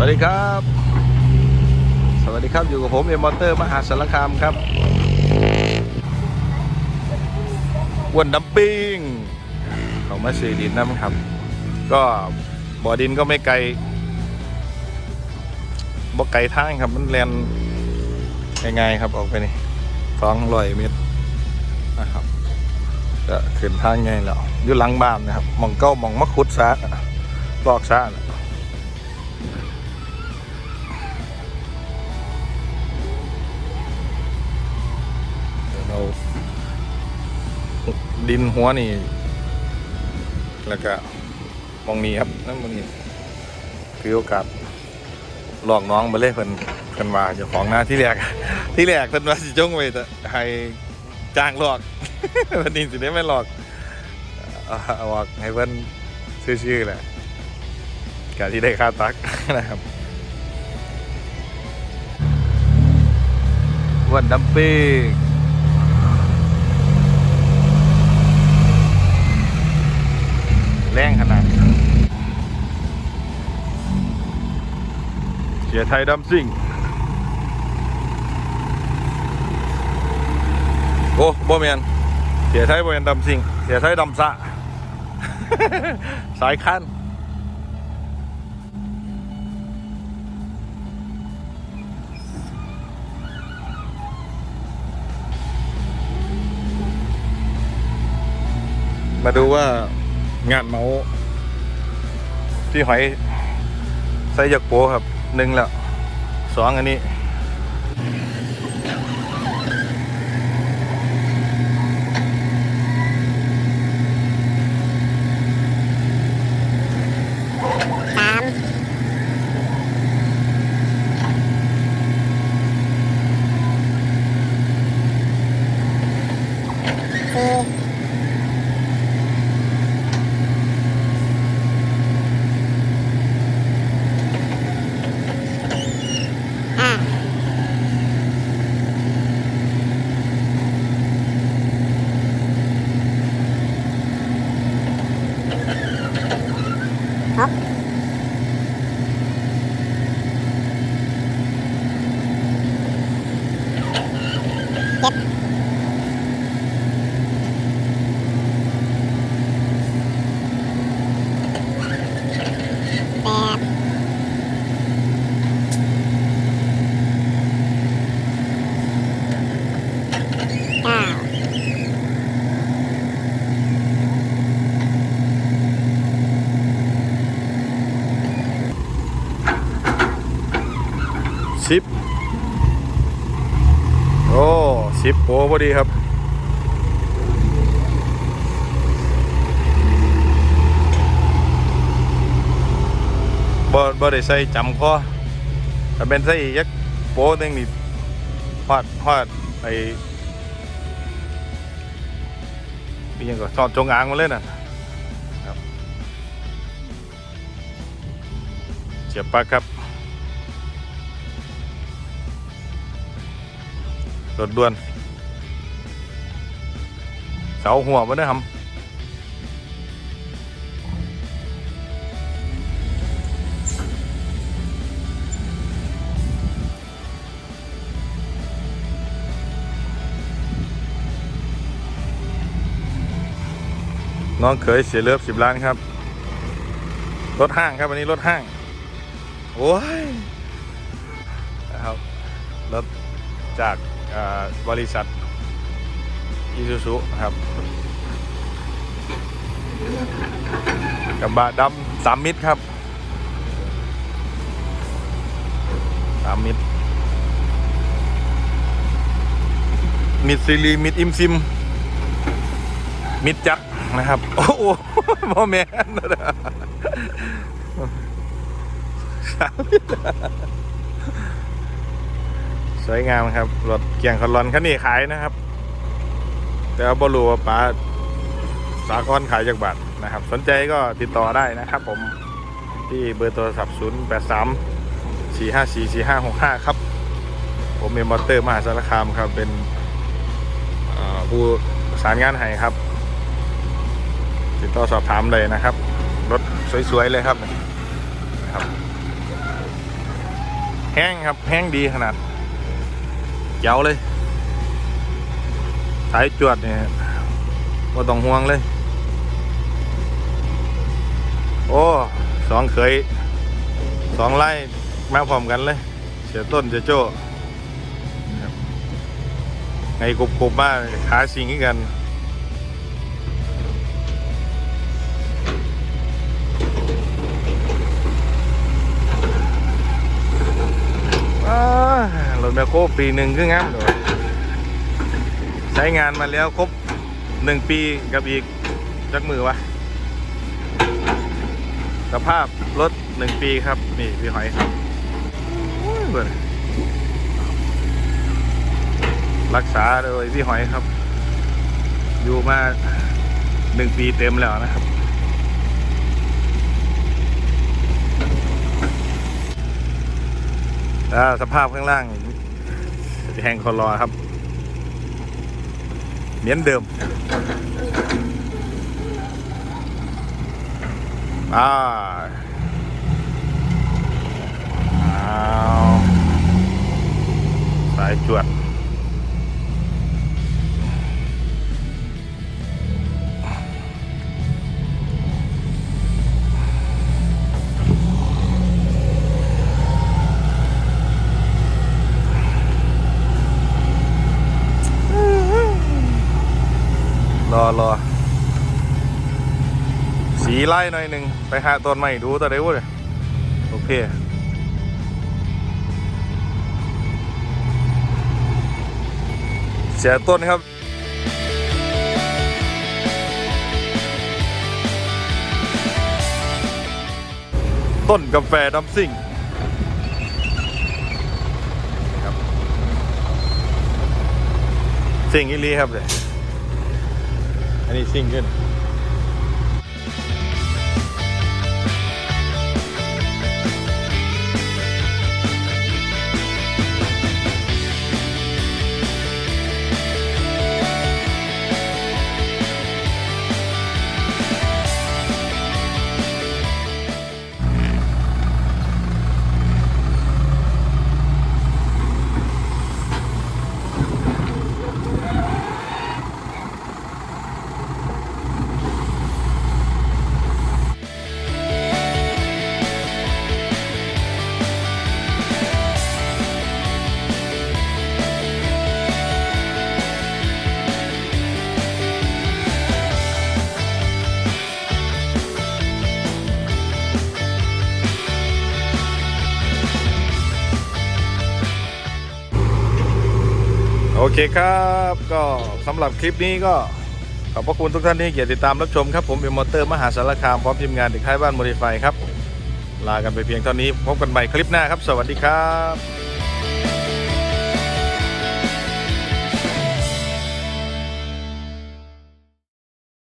วัสดีครับ สวัสดีครับอยู่กับผมเอ็มมอเตอร์มหาสารคามครับวนดัมปิ้งเขามาซื้อดินนะครับ ก็บ่อดินก็ไม่ไกลบ่ไกลทางครับ มันแลนง่ายๆครับออกไปนี่สองร้อยเมตรนะครับก็ขึ้นทางไงแล้วอยู่หลังบ้านนะครับมองเก้ามองมะคุดซะลอกซะนะ ดินหัวนี่ แล้วก็มองนี้ครับนั่นมองนี้คือโอกาสหลอกน้องมาเลยเพิ่นเพิ่นว่าเจ้าของหน้าที่แรกที่แรกเพิ่นว่าสิจ้องไว้แต่ให้จ้างหลอกวันนี้สิได้ไม่หลอกเอาออกให้เพิ่นชื่อๆแหละกาที่ได้ค่าตักนะครับวันดัมปิ้ง แรงขนาดเสียไทยดำซิ่ง โอ้บ่แมนเสียไทยบ่แมนดำซิ่ง เสียไทยดำสะ สายคันมาดูว่า งานเมาส์ที่หอยใส่ยักโปครับหนึ่งแล้วสองอันนี้ หกเจ็ด แปด เก้า สิบโอ้สิบโปพอดีครับ บ่บ่ได้ใส่จำคอถ้าเป็นใส่ยักโปหนึงนี่ฮอดฮอดไอ้มียังก็ทอดจงอางมาเลยน่ะครับเสียบปลั๊กครับ รถด่วน เสาหัวมันนะครับน้องเคยเสียเลือบสิบล้านครับ รถห้างครับวันนี้รถห้าง โอ้ยนะครับรถจาก บริษัทอิซูซุครับกับบะดำสามมิตรครับสามมิตรมิดซีรีมิดอิมซิม มิดจักนะครับ โอ้โหพ่อแม่นนะสามมิตร สวยงามครับรถเกียงคอนลอนคันนี้ขายนะครับ แต่ว่าบรูว่าป้าสากรขายจากบัตรนะครับ สนใจก็ติดต่อได้นะครับ ผมที่เบอร์โทรศัพท์ 0 8 3 4 5 4 4 5 6 5 ครับ ผมเป็นมอเตอร์มหาสารคามครับ เป็นผู้ประสารงานให้ครับ ติดต่อสอบถามเลยนะครับ รถสวย ๆ เลยครับครับ แห้งครับแห้งดีขนาด จ๋วเลย สายจวดเนี่ยว่าต้องห่วงเลย โอ้สองเคยสองไล่มาพร้อมกันเลย เสียต้นเสียโจ้ไงกบกบมาขาสิงกัน แมคโครปีหนึ่งคืองามเลยใช้งานมาแล้วครบหนึ่งปีกับอีกจักมือวะสภาพรถหนึ่งปีครับ นี่พี่หอยครับรักษาโดยพี่หอยครับ อยู่มาหนึ่งปีเต็มแล้วนะครับ สภาพข้างล่าง แหงคอรอครับ เหมือนเดิมอ่า รอรอสีไล่หน่อยหนึ่งไปหาต้นใหม่ดูตัวเดียวเลยโอเคเสียต้นครับต้นกาแฟดัมซิ่งครับซิ่งอีลีครับเลย อัน เคครับก็สำหรับคลิปนี้ก็ขอบพระคุณทุกท่านที่เกียรติติดตามรับชมครับ ผมเป็นมอเตอร์มหาสารคามพร้อมทีมงานเด็กค่ายบ้านโมดิไฟครับ ลากันไปเพียงเท่านี้พบกันใหม่คลิปหน้าครับ สวัสดีครับ